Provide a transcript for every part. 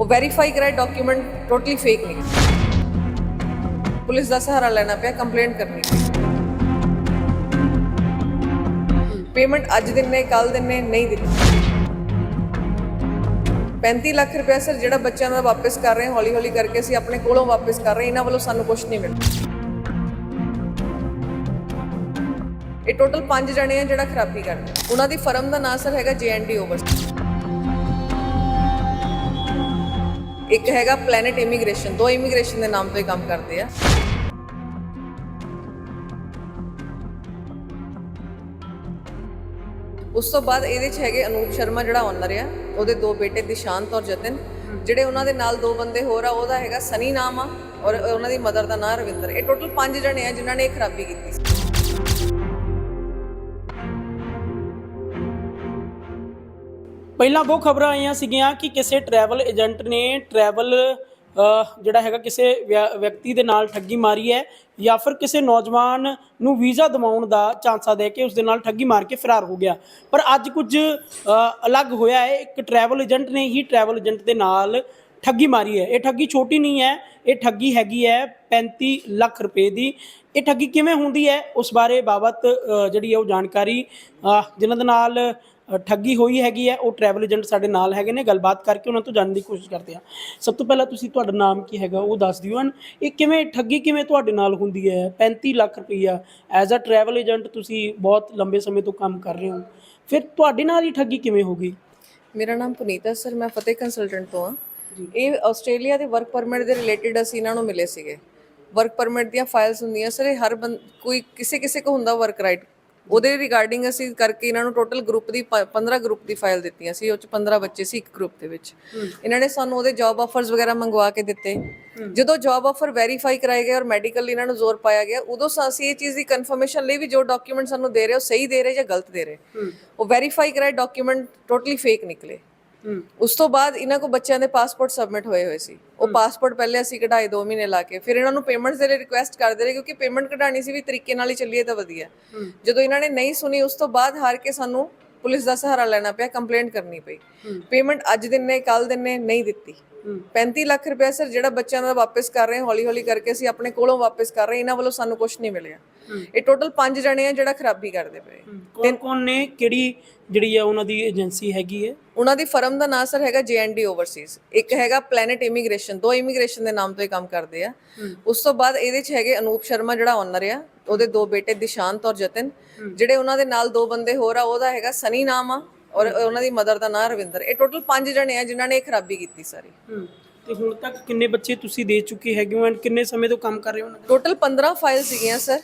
ਉਹ ਵੈਰੀਫਾਈ ਕਰਾਏ document totally fake ਨਿਕਲੇ। ਪੁਲਿਸ ਦਾ ਸਹਾਰਾ ਲੈਣਾ ਪਿਆ ਕੰਪਲੇਂਟ ਕਰਨੀ ਪਈ। ਪੇਮੈਂਟ ਅੱਜ ਦਿਨੇ ਕੱਲ ਦਿਨੇ, ਨਹੀਂ ਦਿੱਤੀ 35 ਲੱਖ ਰੁਪਏ ਸਰ ਜਿਹੜਾ ਬੱਚਿਆਂ ਦਾ ਵਾਪਸ ਕਰ ਰਹੇ, ਹੌਲੀ ਹੌਲੀ ਕਰਕੇ ਅਸੀਂ ਆਪਣੇ ਕੋਲੋਂ ਵਾਪਸ ਕਰ ਰਹੇ ਇਹਨਾਂ ਵੱਲੋਂ ਸਾਨੂੰ ਕੁਝ ਨਹੀਂ ਮਿਲਦਾ ਇਹ ਟੋਟਲ 5 ਜਣੇ ਆ ਜਿਹੜਾ ਖਰਾਬੀ ਕਰਦੇ ਉਹਨਾਂ ਦੀ ਫਰਮ ਦਾ ਨਾਮ ਸਰ ਹੈਗਾ ਜੀਐਨਡੀ ਓਵਰਸ ਇੱਕ ਹੈਗਾ ਪਲੈਨਟ ਇਮੀਗ੍ਰੇਸ਼ਨ ਦੋ ਇਮੀਗ੍ਰੇਸ਼ਨ ਦੇ ਨਾਮ ਤੋਂ ਹੀ ਕੰਮ ਕਰਦੇ ਆ। ਉਸ ਤੋਂ ਬਾਅਦ ਇਹਦੇ 'ਚ ਹੈਗੇ ਅਨੂਪ ਸ਼ਰਮਾ ਜਿਹੜਾ ਓਨਰ ਆ, ਉਹਦੇ ਦੋ ਬੇਟੇ ਦਿਸ਼ਾਂਤ ਔਰ ਜਤਨ, ਜਿਹੜੇ ਉਹਨਾਂ ਦੇ ਨਾਲ ਦੋ ਬੰਦੇ ਹੋਰ ਆ, ਉਹਦਾ ਹੈਗਾ ਸਨੀ ਨਾਮ ਆ ਔਰ ਉਹਨਾਂ ਦੀ ਮਦਰ ਦਾ ਨਾਮ ਰਵਿੰਦਰ। ਇਹ ਟੋਟਲ ਪੰਜ ਜਣੇ ਆ ਜਿਨ੍ਹਾਂ ਨੇ ਇਹ ਖਰਾਬੀ ਕੀਤੀ ਸੀ। ਪਹਿਲਾਂ ਬਹੁਤ ਖਬਰਾਂ ਆਈਆਂ ਸੀਗੀਆਂ ਕਿ ਕਿਸੇ ਟਰੈਵਲ ਏਜੰਟ ਨੇ ਟਰੈਵਲ ਜਿਹੜਾ ਹੈਗਾ ਕਿਸੇ ਵਿਅ- ਵਿਅਕਤੀ ਦੇ ਨਾਲ ਠੱਗੀ ਮਾਰੀ ਹੈ ਜਾਂ ਫਿਰ ਕਿਸੇ ਨੌਜਵਾਨ ਨੂੰ ਵੀਜ਼ਾ ਦਿਵਾਉਣ ਦਾ ਚਾਂਸਾ ਦੇ ਕੇ ਉਸ ਦੇ ਨਾਲ ਠੱਗੀ ਮਾਰ ਕੇ ਫਰਾਰ ਹੋ ਗਿਆ। ਪਰ ਅੱਜ ਕੁਝ ਅਲੱਗ ਹੋਇਆ ਹੈ। ਇੱਕ ਟਰੈਵਲ ਏਜੰਟ ਨੇ ਹੀ ਟਰੈਵਲ ਏਜੰਟ ਦੇ ਨਾਲ ਠੱਗੀ ਮਾਰੀ ਹੈ। ਇਹ ਠੱਗੀ ਛੋਟੀ ਨਹੀਂ ਹੈ ਇਹ ਠੱਗੀ ਹੈਗੀ ਹੈ 35 ਲੱਖ ਰੁਪਏ ਦੀ। ਇਹ ਠੱਗੀ ਕਿਵੇਂ ਹੁੰਦੀ ਹੈ? ਉਸ ਬਾਰੇ ਬਾਬਤ ਜਿਹੜੀ ਹੈ ਉਹ ਜਾਣਕਾਰੀ ਅ, ਜਿਨ੍ਹਾਂ ਦੇ ਨਾਲ ਠੱਗੀ ਹੋਈ ਹੈਗੀ ਹੈ ਉਹ ਟਰੈਵਲ ਏਜੰਟ ਸਾਡੇ ਨਾਲ ਹੈਗੇ ਨੇ ਗੱਲਬਾਤ ਕਰਕੇ ਉਹਨਾਂ ਤੋਂ ਜਾਣਨ ਦੀ ਕੋਸ਼ਿਸ਼ ਕਰਦੇ ਆ ਸਭ ਤੋਂ ਪਹਿਲਾਂ ਤੁਸੀਂ ਤੁਹਾਡਾ ਨਾਮ ਕੀ ਹੈਗਾ ਉਹ ਦੱਸ ਦਿਓ। ਹਨ ਇਹ ਕਿਵੇਂ ਠੱਗੀ ਕਿਵੇਂ ਤੁਹਾਡੇ ਨਾਲ ਹੁੰਦੀ ਹੈ? 35 ਲੱਖ ਰੁਪਈਆ ਐਜ਼ ਅ ਟਰੈਵਲ ਏਜੰਟ ਤੁਸੀਂ ਬਹੁਤ ਲੰਬੇ ਸਮੇਂ ਤੋਂ ਕੰਮ ਕਰ ਰਹੇ ਹੋ। ਫਿਰ ਤੁਹਾਡੇ ਨਾਲ ਹੀ ਠੱਗੀ ਕਿਵੇਂ ਹੋ ਗਈ? ਮੇਰਾ ਨਾਮ ਪੁਨੀਤਾ ਸਰ ਮੈਂ ਫਤਿਹ ਕੰਸਲਟੈਂਟ ਤੋਂ ਆ ਇਹ ਆਸਟ੍ਰੇਲੀਆ ਦੇ ਵਰਕ ਪਰਮਿਟ ਦੇ ਰਿਲੇਟਡ ਅਸੀਂ ਇਹਨਾਂ ਨੂੰ ਮਿਲੇ ਸੀਗੇ। ਵਰਕ ਪਰਮਿਟ ਦੀਆਂ ਫਾਈਲਸ ਹੁੰਦੀਆਂ ਸਰ ਇਹ ਹਰ ਕੋਈ ਕਿਸੇ ਕਿਸੇ ਕੋ ਹੁੰਦਾ ਵਰਕ ਰਾਈਟ ਉਹਦੇ ਰਿਗਾਰਡਿੰਗ ਅਸੀਂ ਕਰਕੇ ਇਹਨਾਂ ਨੂੰ ਟੋਟਲ ਗਰੁੱਪ ਦੀ ਪ- 15 ਗਰੁੱਪ ਦੀ ਫਾਈਲ ਦਿੱਤੀਆਂ ਸੀ ਉਹ ਚ 15 ਬੱਚੇ ਸੀ ਇੱਕ ਗਰੁੱਪ ਦੇ ਵਿੱਚ। ਇਹਨਾਂ ਨੇ ਸਾਨੂੰ ਉਹਦੇ ਜੌਬ ਆਫਰਸ ਵਗੈਰਾ ਮੰਗਵਾ ਕੇ ਦਿੱਤੇ। ਜਦੋਂ ਜੌਬ ਆਫਰ ਵੈਰੀਫਾਈ ਕਰਾਏ ਗਏ ਔਰ ਮੈਡੀਕਲ ਇਹਨਾਂ ਨੂੰ ਜ਼ੋਰ ਪਾਇਆ ਗਿਆ ਉਦੋਂ ਸ- ਅਸੀਂ ਇਹ ਚੀਜ਼ ਦੀ ਕਨਫਰਮੇਸ਼ਨ ਲਈ ਵੀ ਜੋ ਡਾਕੂਮੈਂਟ ਸਾਨੂੰ ਦੇ ਰਹੇ ਉਹ ਸਹੀ ਦੇ ਰਹੇ ਜਾਂ ਗਲਤ ਦੇ ਰਹੇ। ਉਹ ਵੈਰੀਫਾਈ ਕਰਾਏ ਡਾਕੂਮੈਂਟ ਟੋਟਲੀ ਫੇਕ ਨਿਕਲੇ। ਉਸ ਤੋਂ ਬਾਅਦ ਇਹਨਾਂ ਕੋ ਬੱਚਿਆਂ ਦੇ ਪਾਸਪੋਰਟ ਸਬਮਿਟ ਹੋਏ ਹੋਏ ਸੀ। ਉਹ ਪਾਸਪੋਰਟ ਪਹਿਲੇ ਅਸੀਂ ਕਢਾਏ 2 ਮਹੀਨੇ ਲਾ ਕੇ ਫਿਰ ਇਹਨਾਂ ਨੂੰ ਪੇਮੈਂਟਸ ਦੇ ਲਈ ਰਿਕੁਐਸਟ ਕਰਦੇ ਰਹੇ ਕਿਉਂਕਿ ਪੇਮੈਂਟ ਕਢਾਣੀ ਸੀ ਵੀ ਤਰੀਕੇ ਨਾਲ ਹੀ ਚੱਲੀਏ ਤਾਂ ਵਧੀਆ। ਜਦੋਂ ਇਹਨਾਂ ਨੇ ਨਹੀਂ ਸੁਣੀ ਉਸ ਤੋਂ ਬਾਅਦ ਹਾਰ ਕੇ ਸਾਨੂੰ ਪੁਲਿਸ ਦਾ ਸਹਾਰਾ ਲੈਣਾ ਪਿਆ ਕੰਪਲੇਂਟ ਕਰਨੀ ਪਈ। ਪੇਮੈਂਟ ਅੱਜ ਦਿਨੇ ਕੱਲ ਦਿਨੇ ਨਹੀਂ ਦਿੱਤੀ। 35 ਲੱਖ ਰੁਪਏ ਸਰ ਜਿਹੜਾ ਬੱਚਿਆਂ ਦਾ ਵਾਪਸ ਕਰ ਰਹੇ ਹੌਲੀ ਹੌਲੀ ਕਰਕੇ ਅਸੀਂ ਆਪਣੇ ਕੋਲੋਂ ਵਾਪਸ ਕਰ ਰਹੇ ਇਹਨਾਂ ਵੱਲੋਂ ਸਾਨੂੰ ਕੁਝ ਨਹੀਂ ਮਿਲਿਆ। ਇਹ ਟੋਟਲ 5 ਜਣੇ ਆ ਜਿਹੜਾ ਖਰਾਬੀ ਕਰਦੇ ਪਏ। ਕੌਣ ਕੌਣ ਨੇ? ਕਿਹੜੀ ਜਿਹੜੀ ਹੈ ਉਹਨਾਂ ਦੀ ਏਜੰਸੀ ਹੈਗੀ ਹੈ ਉਹਨਾਂ ਦੀ ਫਰਮ ਦਾ ਨਾਮ ਸਰ ਹੈਗਾ ਜੀਐਨਡੀ ਓਵਰਸੀਜ਼ ਇੱਕ ਹੈਗਾ ਪਲੈਨਟ ਇਮੀਗ੍ਰੇਸ਼ਨ ਦੋ ਇਮੀਗ੍ਰੇਸ਼ਨ ਦੇ ਨਾਮ ਤੋਂ ਹੀ ਕੰਮ ਕਰਦੇ ਆ। ਉਸ ਤੋਂ ਬਾਅਦ ਇਹਦੇ 'ਚ ਹੈਗੇ ਅਨੂਪ ਸ਼ਰਮਾ ਜਿਹੜਾ ਓਨਰ ਆ ਉਹਦੇ ਦੋ ਬੇਟੇ ਦਿਸ਼ਾਂਤ ਔਰ ਜਤਨ ਜਿਹੜੇ ਉਹਨਾਂ ਦੇ ਨਾਲ ਦੋ ਬੰਦੇ ਹੋਰ ਆ ਉਹਦਾ ਹੈਗਾ ਸਨੀ ਨਾਮ ਆ ਔਰ ਉਹਨਾਂ ਦੀ ਮਦਰ ਦਾ ਨਾਮ ਰਵਿੰਦਰ। ਇਹ ਟੋਟਲ 5 ਜਣੇ ਆ ਜਿਨ੍ਹਾਂ ਨੇ ਇਹ ਖਰਾਬੀ ਕੀਤੀ ਸਾਰੀ। ਤੇ ਹੁਣ ਤੱਕ ਕਿੰਨੇ ਬੱਚੇ ਤੁਸੀਂ ਦੇ ਚੁੱਕੇ ਹੈਗੇ ਹੋ? ਐਂਡ ਕਿੰਨੇ ਸਮੇਂ ਤੋਂ ਕੰਮ ਕਰ ਰਹੇ ਹੋ ਉਹਨਾਂ ਦੇ? ਟੋਟਲ 15 ਫਾਈਲ ਸੀਗੀਆਂ ਸਰ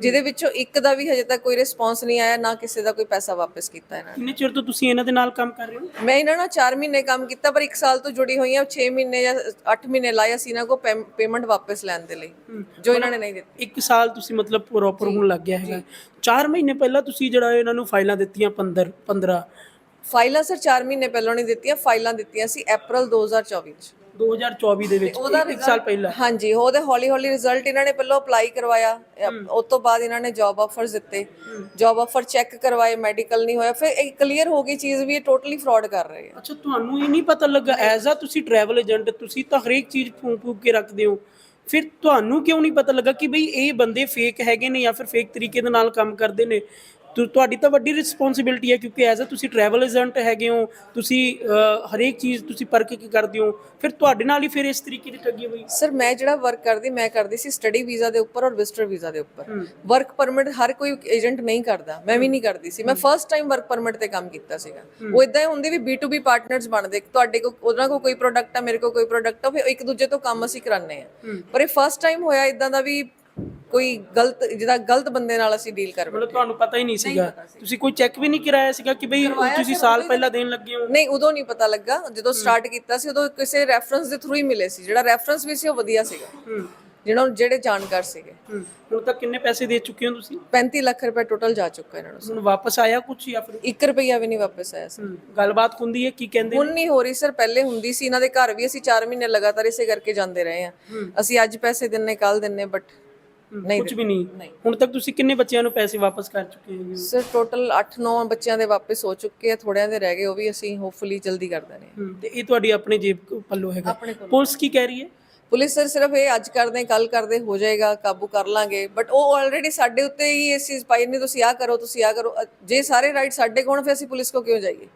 ਜਿਹਦੇ ਵਿੱਚੋਂ ਇੱਕ ਦਾ ਵੀ ਹਜੇ ਤੱਕ ਕੋਈ ਰਿਸਪੌਂਸ ਨਹੀਂ ਆਇਆ ਨਾ ਕਿਸੇ ਦਾ ਕੋਈ ਪੈਸਾ ਵਾਪਸ ਕੀਤਾ ਇਹਨਾਂ ਨੇ। ਕਿੰਨੇ ਚਿਰ ਤੋਂ ਤੁਸੀਂ ਇਹਨਾਂ ਦੇ ਨਾਲ ਕੰਮ ਕਰ ਰਹੇ ਹੋ? ਮੈਂ ਇਹਨਾਂ ਨਾਲ 4 ਮਹੀਨੇ ਕੰਮ ਕੀਤਾ ਪਰ 1 ਸਾਲ ਤੋਂ ਜੁੜੀ ਹੋਈ ਹਾਂ 6 ਮਹੀਨੇ ਜਾਂ 8 ਮਹੀਨੇ ਲਾਇਆ ਸੀ ਇਹਨਾਂ ਕੋ ਪੇਮੈਂਟ ਵਾਪਸ ਲੈਣ ਦੇ ਲਈ ਜੋ ਇਹਨਾਂ ਨੇ ਨਹੀਂ ਦਿੱਤੀ। ਇੱਕ ਸਾਲ ਤੁਸੀਂ ਮਤਲਬ ਪ੍ਰੋਪਰ ਹੋਣ ਲੱਗ ਗਿਆ ਹੈਗਾ। 4 ਮਹੀਨੇ ਪਹਿਲਾਂ ਤੁਸੀਂ ਜਿਹੜਾ ਇਹਨਾਂ ਨੂੰ ਫਾਈਲਾਂ ਦਿੱਤੀਆਂ 15 15 ਫਾਈਲਾਂ ਸਰ 4 ਮਹੀਨੇ ਪਹਿਲਾਂ ਨਹੀਂ ਦਿੱਤੀਆਂ ਫਾਈਲਾਂ ਦਿੱਤੀਆਂ ਸੀ April 2024 ਚ 2024 ਦੇ ਵਿੱਚ ਇੱਕ- ਇੱਕ ਸਾਲ ਪਹਿਲਾਂ। ਹਾਂਜੀ ਉਹਦੇ ਹੌਲੀ ਹੌਲੀ ਰਿਜ਼ਲਟ ਇਹਨਾਂ ਨੇ ਪਹਿਲਾਂ ਅਪਲਾਈ ਕਰਵਾਇਆ। ਉਸ ਤੋਂ ਬਾਅਦ ਇਹਨਾਂ ਨੇ ਜੌਬ ਆਫਰਸ ਦਿੱਤੇ। ਜੌਬ ਆਫਰ ਚੈੱਕ ਕਰਵਾਏ ਮੈਡੀਕਲ ਨਹੀਂ ਹੋਇਆ। ਫਿਰ ਇਹ ਕਲੀਅਰ ਹੋ ਗਈ ਚੀਜ਼ ਵੀ ਇਹ ਟੋਟਲੀ ਫਰਾਡ ਕਰ ਰਹੇ ਆ। ਅੱਛਾ ਤੁਹਾਨੂੰ ਇਹ ਨਹੀਂ ਪਤਾ ਲੱਗਾ ਐਜ਼ ਆ ਤੁਸੀਂ ਟਰੈਵਲ ਏਜੰਟ ਤੁਸੀਂ ਤਾਂ ਹਰੇਕ ਚੀਜ਼ ਫੂਕ ਫੂਕ ਕੇ ਰੱਖਦੇ ਹੋ। ਫਿਰ ਤੁਹਾਨੂੰ ਕਿਉਂ ਨਹੀਂ ਪਤਾ ਲੱਗਾ ਕਿ ਬਈ ਇਹ ਬੰਦੇ ਫੇਕ ਹੈਗੇ ਨੇ ਜਾਂ ਫਿਰ ਫੇਕ ਤਰੀਕੇ ਦੇ ਨਾਲ ਕੰਮ ਕਰਦੇ ਨੇ? ਤੁਹਾਡੀ ਤਾਂ ਵੱਡੀ ਰਿਸਪੌਂਸਿਬਿਲਟੀ ਹੈ ਕਿਉਂਕਿ ਐਜ਼ ਆ ਤੁਸੀਂ ਟਰੈਵਲ ਏਜੰਟ ਹੈਗੇ ਹੋ ਤੁਸੀਂ ਹਰੇਕ ਚੀਜ਼ ਤੁਸੀਂ ਪਰਖ ਕੇ ਕਰਦੇ ਹੋ। ਫਿਰ ਤੁਹਾਡੇ ਨਾਲ ਹੀ ਫਿਰ ਇਸ ਤਰੀਕੇ ਦੀ ਠੱਗੀ ਹੋਈ? ਸਰ ਮੈਂ ਜਿਹੜਾ ਵਰਕ ਕਰਦੀ ਮੈਂ ਕਰਦੀ ਸੀ ਸਟੱਡੀ ਵੀਜ਼ਾ ਦੇ ਉੱਪਰ ਔਰ ਵਿਜ਼ਟਰ ਵੀਜ਼ਾ ਦੇ ਉੱਪਰ। ਵਰਕ ਪਰਮਿਟ ਹਰ ਕੋਈ ਏਜੰਟ ਨਹੀਂ ਕਰਦਾ। ਮੈਂ ਵੀ ਨਹੀਂ ਕਰਦੀ ਸੀ। ਮੈਂ ਫਰਸਟ ਟਾਈਮ ਵਰਕ ਪਰਮਿਟ ਤੇ ਕੰਮ ਕੀਤਾ ਸੀਗਾ। ਉਹ ਇਦਾਂ ਹੀ ਹੁੰਦੀ ਵੀ B2B ਪਾਰਟਨਰਸ ਬਣਦੇ। ਤੁਹਾਡੇ ਕੋ ਉਹਨਾਂ ਕੋ ਕੋਈ ਪ੍ਰੋਡਕਟ ਆ ਮੇਰੇ ਕੋ ਕੋਈ ਪ੍ਰੋਡਕਟ ਆ ਫਿਰ ਇੱਕ ਦੂਜੇ ਤੋਂ ਕੰਮ ਅਸੀਂ ਕਰਾਨੇ ਆ ਪਰ ਇਹ ਫਰਸਟ ਟਾਈਮ ਹੋਇਆ ਇਦਾਂ ਦਾ ਵੀ ਕੋਈ ਗਲਤ ਜਿਹਦਾ ਗਲਤ ਬੰਦੇ ਨਾਲ ਅਸੀਂ ਡੀਲ ਕਰ ਮਤਲਬ ਤੁਹਾਨੂੰ ਪਤਾ ਹੀ ਨਹੀਂ ਸੀਗਾ। ਤੁਸੀਂ ਕੋਈ ਚੈੱਕ ਵੀ ਨਹੀਂ ਕਰਾਇਆ ਸੀਗਾ ਕਿ ਬਈ ਤੁਸੀਂ ਸਾਲ ਪਹਿਲਾਂ ਦੇਣ ਲੱਗੇ ਹੋ? ਨਹੀਂ ਉਦੋਂ ਨਹੀਂ ਪਤਾ ਲੱਗਾ। ਜਦੋਂ ਸਟਾਰਟ ਕੀਤਾ ਸੀ ਉਦੋਂ ਕਿਸੇ ਰੈਫਰੈਂਸ ਦੇ ਥਰੂ ਹੀ ਮਿਲੇ ਸੀ। ਜਿਹੜਾ ਰੈਫਰੈਂਸ ਵੀ ਸੀ ਉਹ ਵਧੀਆ ਸੀਗਾ। ਹੂੰ। ਜਿਹਨਾਂ ਨੂੰ ਜਿਹੜੇ ਜਾਣਕਾਰ ਸੀਗੇ। ਹੂੰ। ਹੁਣ ਤੱਕ ਕਿੰਨੇ ਪੈਸੇ ਦੇ ਚੁੱਕੇ ਹੋ ਤੁਸੀਂ? 35 ਲੱਖ ਰੁਪਏ ਟੋਟਲ ਜਾ ਚੁੱਕਾ ਇਹਨਾਂ ਨੂੰ ਹੁਣ ਵਾਪਸ ਆਇਆ ਕੁਝ ਜਾਂ ਫਿਰ 1 ਰੁਪਈਆ ਵੀ ਨਹੀਂ ਵਾਪਸ ਆਇਆ ਸੀ ਹੂੰ, ਗੱਲਬਾਤ ਹੁੰਦੀ ਹੈ ਕੀ ਕਹਿੰਦੇ ਹੁਣ ਨਹੀਂ ਹੋ ਰਹੀ ਸਰ। ਪਹਿਲੇ ਹੁੰਦੀ ਸੀ। ਇਹਨਾਂ ਦੇ ਘਰ ਵੀ ਅਸੀਂ 4 ਮਹੀਨੇ ਲਗਾਤਾਰ ਇਸੇ ਕਰਕੇ ਜਾਂਦੇ ਰਹੇ ਆ ਅਸੀਂ ਅੱਜ ਪੈਸੇ ਦਿੰਨੇ ਕੱਲ ਦਿੰਨੇ ਬਟ ਨਹੀਂ ਕੁਝ ਵੀ ਨਹੀਂ। ਨਹੀਂ। ਹੁਣ ਤੱਕ ਤੁਸੀਂ ਕਿੰਨੇ ਬੱਚਿਆਂ ਨੂੰ ਪੈਸੇ ਵਾਪਸ ਕਰ ਚੁੱਕੇ ਹੋ ਸਰ ਟੋਟਲ 8-9 ਬੱਚਿਆਂ ਦੇ ਵਾਪਸ ਹੋ ਚੁੱਕੇ ਆ ਥੋੜਿਆਂ ਦੇ ਰਹਿ ਗਏ ਉਹ ਵੀ ਅਸੀਂ ਹੋਪਫੁਲੀ ਜਲਦੀ ਕਰ। ਹੂੰ, ਤੇ ਇਹ ਤੁਹਾਡੀ ਆਪਣੇ ਜੇਬ ਪੱਲੋ ਹੈਗਾ। ਆਪਣੇ ਕੋਲ ਪੁਲਿਸ ਕੀ ਕਹਿ ਰਹੀ ਹੈ? ਪੁਲਿਸ ਸਰ ਸਿਰਫ ਇਹ ਅੱਜ ਕਰਦੇ ਕੱਲ ਕਰਦੇ ਹੋ ਜਾਏਗਾ ਕਾਬੂ ਕਰ ਲਾਂਗੇ। ਬਟ ਉਹ ਆਲਰੇਡੀ ਸਾਡੇ ਉੱਤੇ ਹੀ ਇਸ ਚੀਜ਼ ਪਾਈ ਨਹੀਂ ਤੁਸੀਂ ਆ ਕਰੋ ਤੁਸੀਂ ਆ ਕਰੋ। ਅ- ਜੇ ਸਾਰੇ ਰਾਈਟ ਸਾਡੇ ਕੋਲ ਫਿਰ ਅਸੀਂ ਪੁਲਿਸ ਕੋ ਕਿਉਂ ਜਾਈਏ?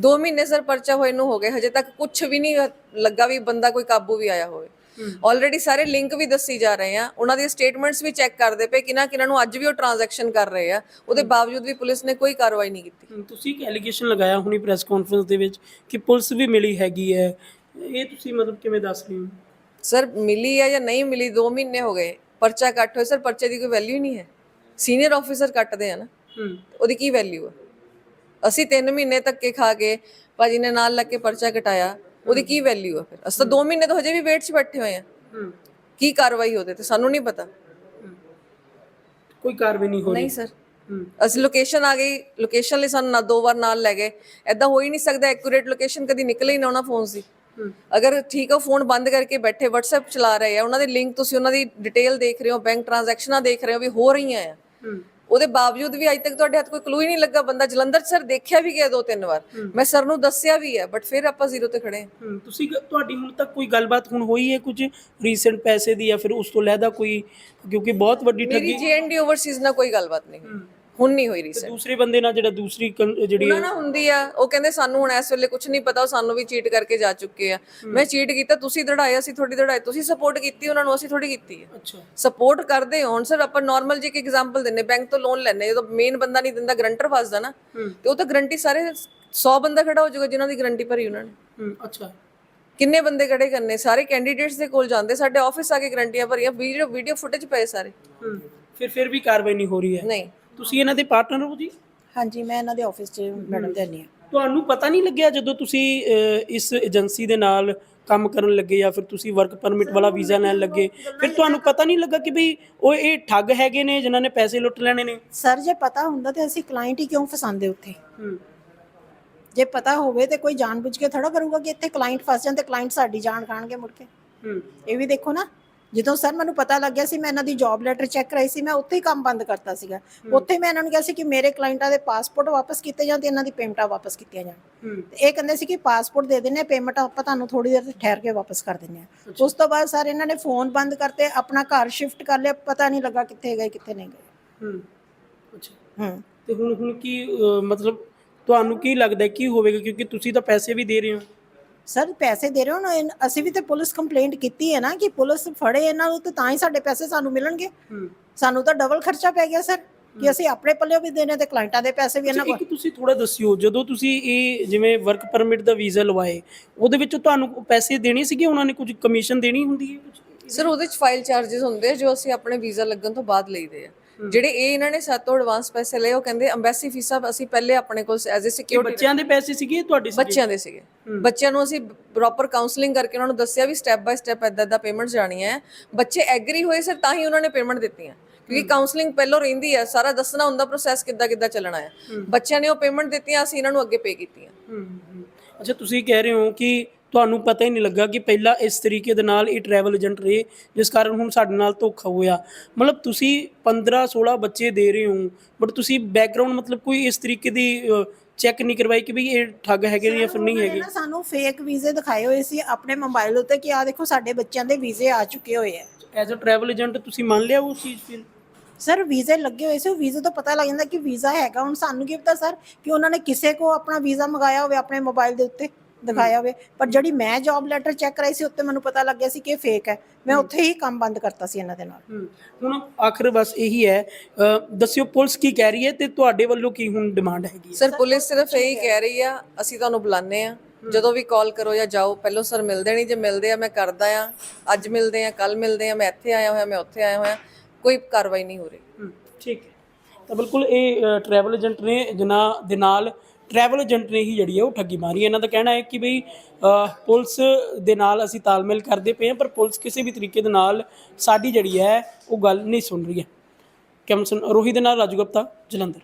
2 ਮਹੀਨੇ ਸਰ ਪਰਚਾ ਹੋਏ ਨੂੰ ਹੋ ਗਏ ਹਜੇ ਤੱਕ ਕੁਝ ਵੀ ਨਹੀਂ ਲੱਗਾ ਵੀ ਬੰਦਾ ਕੋਈ ਕਾਬੂ ਵੀ ਆਇਆ ਹੋਵੇ। ਆਲਰੇਡੀ ਸਾਰੇ ਲਿੰਕ ਵੀ ਦੱਸੀ ਜਾ ਰਹੇ ਆ। ਉਹਨਾਂ ਦੀਆਂ ਸਟੇਟਮੈਂਟਸ ਵੀ ਚੈੱਕ ਕਰਦੇ ਪਏ ਕਿਨਾਂ ਕਿਨਾਂ ਨੂੰ ਅੱਜ ਵੀ ਉਹ ਟ੍ਰਾਂਜੈਕਸ਼ਨ ਕਰ ਰਹੇ ਆ। ਉਹਦੇ ਬਾਵਜੂਦ ਵੀ ਪੁਲਿਸ ਨੇ ਕੋਈ ਕਾਰਵਾਈ ਨਹੀਂ ਕੀਤੀ। ਤੁਸੀਂ ਇੱਕ ਐਲੀਗੇਸ਼ਨ ਲਗਾਇਆ ਹੁਣੀ ਪ੍ਰੈਸ ਕਾਨਫਰੰਸ ਦੇ ਵਿੱਚ ਕਿ ਪੁਲਿਸ ਵੀ ਮਿਲੀ ਹੈਗੀ ਹੈ। ਇਹ ਤੁਸੀਂ ਮਤਲਬ ਕਿਵੇਂ ਦੱਸ ਰਹੇ ਹੋ? ਸਰ ਮਿਲੀ ਹੈ ਜਾਂ ਨਹੀਂ ਮਿਲੀ 2 ਮਹੀਨੇ ਹੋ ਗਏ। ਪਰਚਾ ਕੱਟ ਹੋਏ ਸਰ ਪਰਚੇ ਦੀ ਕੋਈ ਵੈਲਿਊ ਨਹੀਂ ਹੈ। ਸੀਨੀਅਰ ਆਫੀਸਰ ਕੱਟਦੇ ਆ ਨਾ। ਉਹਦੀ ਕੀ ਵੈਲਿਊ ਹੈ ਅਸੀਂ 3 ਮਹੀਨੇ ਧੱਕੇ ਖਾ ਕੇ ਭਾਜੀ ਨੇ ਨਾਲ ਲੱਗ ਕੇ ਪਰਚਾ ਕਟਾਇਆ। ਉਹਦੀ ਕੀ ਵੈਲਿਊ ਹੈ ਫਿਰ? ਅਸੀਂ ਤਾਂ 2 ਮਹੀਨੇ ਤੋਂ ਹਜੇ ਵੀ ਵੇਟ 'ਚ ਬੈਠੇ ਹੋਏ ਆ। ਹੂੰ। ਕੀ ਕਾਰਵਾਈ ਉਹਦੇ ਤੇ? ਸਾਨੂੰ ਨਹੀਂ ਪਤਾ। ਕੋਈ ਕਾਰਵਾਈ ਨਹੀਂ ਹੋ ਰਹੀ। ਨਹੀਂ ਸਰ ਅਸੀਂ ਲੋਕੇਸ਼ਨ ਆ ਗਈ ਲੋਕੇਸ਼ਨ ਲਈ ਸਾਨੂੰ ਨਾ ਦੋ ਵਾਰ ਨਾਲ ਲੈ ਗਏ। ਐਦਾਂ ਹੋ ਹੀ ਨਹੀਂ ਸਕਦਾ ਐਕੂਰੇਟ ਲੋਕੇਸ਼ਨ ਕਦੀ ਨਿਕਲੇ ਹੀ ਨਾ ਉਹਨਾਂ ਫੋਨਸ ਦੀ। ਹੂੰ। ਅਗਰ ਠੀਕ ਹੈ ਫੋਨ ਬੰਦ ਕਰਕੇ ਬੈਠੇ WhatsApp ਚਲਾ ਰਹੇ ਆ ਉਹਨਾਂ ਦੇ ਲਿੰਕ ਤੁਸੀਂ ਉਹਨਾਂ ਦੀ ਡਿਟੇਲ ਦੇਖ ਰਹੇ ਹੋ ਬੈਂਕ ਟ੍ਰਾਂਜੈਕਸ਼ਨਾਂ ਦੇਖ ਰਹੇ ਹੋ ਵੀ ਹੋ ਰਹੀਆਂ ਆ। ਉਹਦੇ ਬਾਵਜੂਦ ਵੀ ਅਜੇ ਤੱਕ ਤੁਹਾਡੇ ਹੱਥ ਕੋਈ ਕਲੂ ਹੀ ਨਹੀਂ ਲੱਗਾ ਬੰਦਾ। ਜਲੰਧਰ ਸਰ ਦੇਖਿਆ ਵੀ ਗਿਆ ਦੋ ਤਿੰਨ ਵਾਰ। ਮੈਂ ਸਰ ਨੂੰ ਦੱਸਿਆ ਵੀ ਹੈ ਬਟ ਫਿਰ ਆਪਾਂ ਜ਼ੀਰੋ ਤੇ ਖੜੇ ਹਾਂ। ਤੁਸੀਂ ਤੁਹਾਡੀ ਹੁਣ ਤੱਕ ਕੋਈ ਗੱਲਬਾਤ ਹੁਣ ਹੋਈ ਹੈ ਕੁਝ ਰੀਸੈਂਟ ਪੈਸੇ ਦੀ ਜਾਂ ਫਿਰ ਉਸ ਤੋਂ ਲੈਦਾ ਕੋਈ? ਕਿਉਂਕਿ ਬਹੁਤ ਵੱਡੀ ਠੱਗੀ ਮੇਰੀ ਜੀਐਨਡੀ ਓਵਰਸੀਜ਼ ਨਾਲ ਕੋਈ ਗੱਲਬਾਤ ਨਹੀਂ। ਹੁਣ ਨਹੀਂ ਹੋਈ ਰੀਸੈਂਟ ਦੂਸਰੇ ਬੰਦੇ ਨਾਲ ਜਿਹੜਾ ਦੂਸਰੀ ਕੰ- ਜਿਹੜੀ ਉਹਨਾਂ ਨਾਲ ਹੁੰਦੀ ਆ ਉਹ ਕਹਿੰਦੇ ਸਾਨੂੰ ਹੁਣ ਇਸ ਵੇਲੇ ਕੁਝ ਨਹੀਂ ਪਤਾ ਉਹ ਸਾਨੂੰ ਵੀ ਚੀਟ ਕਰਕੇ ਜਾ ਚੁੱਕੇ ਆ। ਮੈਂ ਚੀਟ ਕੀਤਾ ਤੁਸੀਂ ਦੜਾਇਆ ਸੀ ਤੁਹਾਡੀ ਦੜਾਈ ਤੁਸੀਂ ਸਪੋਰਟ ਕੀਤੀ ਉਹਨਾਂ ਨੂੰ ਅਸੀਂ ਥੋੜੀ ਕੀਤੀ ਹੈ ਅੱਛਾ। ਸਪੋਰਟ ਕਰਦੇ ਹੋਣ ਸਰ ਆਪਾਂ ਨਾਰਮਲ ਜੀ ਇੱਕ ਐਗਜ਼ਾਮਪਲ ਦਿੰਨੇ ਬੈਂਕ ਤੋਂ ਲੋਨ ਲੈਣੇ ਜਦੋਂ ਮੇਨ ਬੰਦਾ ਨਹੀਂ ਦਿੰਦਾ ਗਰੰਟਰ ਫਸਦਾ ਨਾ ਤੇ ਉਹ ਤਾਂ ਗਰੰਟੀ ਸਾਰੇ 100 ਬੰਦਾ ਖੜਾ ਹੋ ਜਾਊਗਾ ਜਿਨ੍ਹਾਂ ਦੀ ਗਰੰਟੀ ਭਰੀ ਉਹਨਾਂ ਨੇ। ਹਮ, ਅੱਛਾ। ਕਿੰਨੇ ਬੰਦੇ ਖੜੇ ਕਰਨੇ? ਸਾਰੇ ਕੈਂਡੀਡੇਟਸ ਦੇ ਕੋਲ ਜਾਂਦੇ ਸਾਡੇ ਆਫਿਸ ਆ ਕੇ ਗਰੰਟੀਆਂ ਭਰੀਆਂ ਵੀਡੀਓ ਵੀਡੀਓ ਫੁਟੇਜ ਪਏ ਸਾਰੇ। ਹਮ, ਫਿਰ ਫਿਰ ਵੀ ਕਾਰਵਾਈ ਨਹੀਂ ਹੋ ਰਹੀ ਹੈ? ਨਹੀਂ। ਤੁਸੀਂ ਇਹਨਾਂ ਦੇ ਪਾਰਟਨਰ ਹੋ ਜੀ? ਹਾਂਜੀ ਮੈਂ ਇਹਨਾਂ ਦੇ ਆਫਿਸ 'ਚ ਮੈਡਮ ਦੇ ਆਉਂਦੀ ਹਾਂ ਤੁਹਾਨੂੰ ਪਤਾ ਨਹੀਂ ਲੱਗਿਆ ਜਦੋਂ ਤੁਸੀਂ ਅਹ, ਇਸ ਏਜੰਸੀ ਦੇ ਨਾਲ ਕੰਮ ਕਰਨ ਲੱਗੇ ਜਾਂ ਫਿਰ ਤੁਸੀਂ ਵਰਕ ਪਰਮਿਟ ਵਾਲਾ ਵੀਜ਼ਾ ਲੈਣ ਲੱਗੇ? ਫਿਰ ਤੁਹਾਨੂੰ ਪਤਾ ਨਹੀਂ ਲੱਗਾ ਕਿ ਭਈ ਉਹ ਇਹ ਠੱਗ ਹੈਗੇ ਨੇ ਜਿਨ੍ਹਾਂ ਨੇ ਪੈਸੇ ਲੁੱਟ ਲੈਣੇ ਨੇ? ਸਰ ਜੇ ਪਤਾ ਹੁੰਦਾ ਤੇ ਅਸੀਂ ਕਲਾਇੰਟ ਹੀ ਕਿਉਂ ਫਸਾਉਂਦੇ ਉੱਥੇ? ਜੇ ਪਤਾ ਹੋਵੇ ਤੇ ਕੋਈ ਜਾਣਬੁੱਝ ਕੇ ਥੋੜਾ ਕਰੂਗਾ ਕਿ ਇੱਥੇ ਕਲਾਇੰਟ ਫਸ ਜਾਣ ਤੇ ਕਲਾਇੰਟ ਸਾਡੀ ਜਾਣ ਖਾਣਗੇ ਮੁੜ ਕੇ। ਇਹ ਵੀ ਦੇਖੋ ਨਾ ਜਦੋਂ ਸਰ ਮੈਨੂੰ ਪਤਾ ਲੱਗਿਆ ਸੀ ਮੈਂ ਇਹਨਾਂ ਦੀ ਜੌਬ ਲੈਟਰ ਚੈੱਕ ਕਰਾਈ ਸੀ ਮੈਂ ਉੱਥੇ ਹੀ ਕੰਮ ਬੰਦ ਕਰਤਾ ਸੀਗਾ। ਉੱਥੇ ਮੈਂ ਇਹਨਾਂ ਨੂੰ ਕਿਹਾ ਸੀ ਕਿ ਮੇਰੇ ਕਲਾਇੰਟਾਂ ਦੇ ਪਾਸਪੋਰਟ ਵਾਪਸ ਕੀਤੇ ਜਾਣ ਤੇ ਇਹਨਾਂ ਦੀ ਪੇਮੈਂਟਾਂ ਵਾਪਸ ਕੀਤੀਆਂ ਜਾਣ। ਤੇ ਇਹ ਕਹਿੰਦੇ ਸੀ ਕਿ ਪਾਸਪੋਰਟ ਦੇ ਦਿੰਨੇ ਪੇਮੈਂਟ ਆਪਾਂ ਤੁਹਾਨੂੰ ਥੋੜੀ ਦੇਰ ਠਹਿਰ ਕੇ ਵਾਪਸ ਕਰ ਦਿੰਨੇ ਆ। ਉਸ ਤੋਂ ਬਾਅਦ ਸਰ ਇਹਨਾਂ ਨੇ ਫੋਨ ਬੰਦ ਕਰਤੇ ਆਪਣਾ ਘਰ ਸ਼ਿਫਟ ਕਰ ਲਿਆ ਪਤਾ ਨਹੀਂ ਲੱਗਾ ਕਿੱਥੇ ਗਏ ਕਿੱਥੇ ਨਹੀਂ ਗਏ। ਹਮ, ਅੱਛਾ। ਹੂੰ। ਤੇ ਹੁਣ ਹੁਣ ਕੀ ਮਤਲਬ ਤੁਹਾਨੂੰ ਕੀ ਲੱਗਦਾ ਹੈ ਕੀ ਹੋਵੇਗਾ? ਕਿਉਂਕਿ ਤੁਸੀਂ ਤਾਂ ਪੈਸੇ ਵੀ ਦੇ ਰਹੇ ਹੋ। ਸਰ ਪੈਸੇ ਦੇ ਰਹੇ ਹੋ ਨਾ ਇਨ- ਅਸੀਂ ਵੀ ਤੇ ਪੁਲਿਸ ਕੰਪਲੇਂਟ ਕੀਤੀ ਹੈ ਨਾ ਕਿ ਪੁਲਿਸ ਫੜੇ ਇਹਨਾਂ ਨੂੰ ਤੇ ਤਾਂ ਹੀ ਸਾਡੇ ਪੈਸੇ ਸਾਨੂੰ ਮਿਲਣਗੇ। ਸਾਨੂੰ ਤਾਂ ਡਬਲ ਖਰਚਾ ਪੈ ਗਿਆ ਸਰ ਕਿ ਅਸੀਂ ਆਪਣੇ ਪੱਲੇ ਵੀ ਦੇਣੇ ਤੇ ਕਲਾਇੰਟਾਂ ਦੇ ਪੈਸੇ ਵੀ ਇਹਨਾਂ ਅੱਛਾ, ਕੋਲ। ਇੱਕ ਤੁਸੀਂ ਥੋੜਾ ਦੱਸਿਓ ਜਦੋਂ ਤੁਸੀਂ ਇਹ ਜਿਵੇਂ ਵਰਕ ਪਰਮਿਟ ਦਾ ਵੀਜ਼ਾ ਲਵਾਏ ਉਹਦੇ ਵਿੱਚ ਤੁਹਾਨੂੰ ਪੈਸੇ ਦੇਣੇ ਸੀਗੇ? ਉਹਨਾਂ ਨੇ ਕੁਝ ਕਮਿਸ਼ਨ ਦੇਣੀ ਹੁੰਦੀ ਹੈ ਕੁਝ ਸਰ ਉਹਦੇ ਚ ਫਾਈਲ ਚਾਰजेस ਹੁੰਦੇ ਆ ਜੋ ਅਸੀਂ ਆਪਣੇ ਵੀਜ਼ਾ ਲੱਗਣ ਤੋਂ ਬਾਅਦ ਲਈਦੇ ਆ। ਜਿਹੜੇ ਇਹ ਇਹਨਾਂ ਨੇ ਸਾਤੋਂ ਐਡਵਾਂਸ ਪੈਸੇ ਲਏ ਉਹ ਕਹਿੰਦੇ ਐਮਬੈਸੀ ਫੀਸਾਂ ਅਸੀਂ ਪਹਿਲੇ ਆਪਣੇ ਕੋਲ ਐਜ਼ ਅ ਸਿਕਿਉਰਿਟੀ ਬੱਚਿਆਂ ਦੇ ਪੈਸੇ ਸੀਗੇ ਤੁਹਾਡੇ ਸੀਗੇ? ਬੱਚਿਆਂ ਦੇ ਸੀਗੇ। ਬੱਚਿਆਂ ਨੂੰ ਅਸੀਂ ਪ੍ਰੋਪਰ ਕਾਉਂਸਲਿੰਗ ਕਰਕੇ ਉਹਨਾਂ ਨੂੰ ਦੱਸਿਆ ਵੀ ਸਟੈਪ ਬਾਈ ਸਟੈਪ ਇਦਾਂ ਇਦਾਂ ਪੇਮੈਂਟ ਜਾਣੀਆਂ ਹੈ। ਬੱਚੇ ਐਗਰੀ ਹੋਏ ਸਰ ਤਾਂ ਹੀ ਉਹਨਾਂ ਨੇ ਪੇਮੈਂਟ ਦਿੱਤੀਆਂ। ਕਿਉਂਕਿ ਕਾਉਂਸਲਿੰਗ ਪਹਿਲਾਂ ਰਹਿੰਦੀ ਹੈ ਸਾਰਾ ਦੱਸਣਾ ਹੁੰਦਾ ਪ੍ਰੋਸੈਸ ਕਿੱਦਾਂ ਕਿੱਦਾਂ ਚੱਲਣਾ ਹੈ। ਬੱਚਿਆਂ ਨੇ ਉਹ ਪੇਮੈਂਟ ਦਿੱਤੀਆਂ ਅਸੀਂ ਇਹਨਾਂ ਨੂੰ ਅੱਗੇ ਪੇ ਕੀਤੀਆਂ। ਅੱਛਾ ਤੁਸੀਂ ਕਹਿ ਰਹੇ ਹੋ ਕਿ ਤੁਹਾਨੂੰ ਪਤਾ ਹੀ ਨਹੀਂ ਲੱਗਾ ਕਿ ਪਹਿਲਾਂ ਇਸ ਤਰੀਕੇ ਦੇ ਨਾਲ ਇਹ ਟਰੈਵਲ ਏਜੰਟ ਰਹੇ ਜਿਸ ਕਾਰਨ ਹੁਣ ਸਾਡੇ ਨਾਲ ਧੋਖਾ ਹੋਇਆ। ਮਤਲਬ ਤੁਸੀਂ 15 16 ਬੱਚੇ ਦੇ ਰਹੇ ਹੋ ਬਟ ਤੁਸੀਂ ਬੈਕਗ੍ਰਾਉਂਡ ਮਤਲਬ ਕੋਈ ਇਸ ਤਰੀਕੇ ਦੀ ਚੈੱਕ ਨਹੀਂ ਕਰਵਾਈ ਕਿ ਵੀ ਇਹ ਠੱਗ ਹੈਗੇ ਨੇ ਜਾਂ ਫਿਰ ਨਹੀਂ ਹੈਗੇ? ਸਾਨੂੰ ਫੇਕ ਵੀਜ਼ੇ ਦਿਖਾਏ ਹੋਏ ਸੀ ਆਪਣੇ ਮੋਬਾਈਲ ਉੱਤੇ ਕਿ ਆ ਦੇਖੋ ਸਾਡੇ ਬੱਚਿਆਂ ਦੇ ਵੀਜ਼ੇ ਆ ਚੁੱਕੇ ਹੋਏ ਆ। ਐਜ਼ ਅ ਟਰੈਵਲ ਏਜੰਟ ਤੁਸੀਂ ਮੰਨ ਲਿਆ ਉਸ ਚੀਜ਼ ਫਿਰ? ਸਰ ਵੀਜ਼ੇ ਲੱਗੇ ਹੋਏ ਸੀ ਉਹ ਵੀਜ਼ੇ ਤੋਂ ਪਤਾ ਲੱਗ ਜਾਂਦਾ ਕਿ ਵੀਜ਼ਾ ਹੈਗਾ। ਹੁਣ ਸਾਨੂੰ ਕੀ ਪਤਾ ਸਰ ਕਿ ਉਹਨਾਂ ਨੇ ਕਿਸੇ ਕੋ ਆਪਣਾ ਵੀਜ਼ਾ ਮੰਗਾਇਆ ਹੋਵੇ ਆਪਣੇ ਮੋਬਾਈਲ ਦੇ ਉੱਤੇ। ਦਿਖਾਇਆ ਹੋਵੇ ਪਰ ਜਿਹੜੀ ਮੈਂ ਜੌਬ ਲੈਟਰ ਚੈੱਕ ਕਰਾਈ ਸੀ ਉੱਤੇ ਮੈਨੂੰ ਪਤਾ ਲੱਗਿਆ ਸੀ ਕਿ ਇਹ ਫੇਕ ਹੈ। ਮੈਂ ਉੱਥੇ ਹੀ ਕੰਮ ਬੰਦ ਕਰਤਾ ਸੀ ਇਹਨਾਂ ਦੇ ਨਾਲ। ਹੁਣ ਆਖਰ ਬਸ ਇਹੀ ਹੈ ਅ, ਦੱਸਿਓ ਪੁਲਿਸ ਕੀ ਕਹਿ ਰਹੀ ਹੈ ਤੇ ਤੁਹਾਡੇ ਵੱਲੋਂ ਕੀ ਹੁਣ ਡਿਮਾਂਡ ਹੈਗੀ ਹੈ? ਸਰ ਪੁਲਿਸ ਸਿਰਫ ਇਹੀ ਕਹਿ ਰਹੀ ਆ ਅਸੀਂ ਤੁਹਾਨੂੰ ਬੁਲਾਉਂਦੇ ਆ ਜਦੋਂ ਵੀ ਕਾਲ ਕਰੋ ਜਾਂ ਜਾਓ ਪਹਿਲਾਂ ਸਰ ਮਿਲਦੇ ਨਹੀਂ ਜੇ ਮਿਲਦੇ ਆ ਮੈਂ ਕਰਦਾ ਆ ਅੱਜ ਮਿਲਦੇ ਆ ਕੱਲ ਮਿਲਦੇ ਆ ਮੈਂ ਇੱਥੇ ਆਇਆ ਹੋਇਆ ਮੈਂ ਉੱਥੇ ਆਇਆ ਹੋਇਆ ਕੋਈ ਕਾਰਵਾਈ ਨਹੀਂ ਹੋ ਰਹੀ। ਹਮ, ਠੀਕ ਹੈ। ਤਾਂ ਬਿਲਕੁਲ ਇਹ ਟਰੈਵਲ ਏਜੰਟ ਨੇ ਜਿਨ੍ਹਾਂ ਦੇ ਨਾਲ ਟਰੈਵਲ ਏਜੰਟ ਨੇ ਹੀ ਜਿਹੜੀ ਹੈ ਉਹ ਠੱਗੀ ਮਾਰੀ ਹੈ। ਇਹਨਾਂ ਦਾ ਕਹਿਣਾ ਹੈ ਕਿ ਬਈ ਪੁਲਿਸ ਦੇ ਨਾਲ ਅਸੀਂ ਤਾਲਮੇਲ ਕਰਦੇ ਪਏ ਹਾਂ, ਪਰ ਪੁਲਿਸ ਕਿਸੇ ਵੀ ਤਰੀਕੇ ਦੇ ਨਾਲ ਸਾਡੀ ਜਿਹੜੀ ਹੈ ਉਹ ਗੱਲ ਨਹੀਂ ਸੁਣ ਰਹੀ ਹੈ ਕੈਮਸਨ ਰੋਹੀ ਦੇ ਨਾਲ ਰਾਜੂ ਗੁਪਤਾ, ਜਲੰਧਰ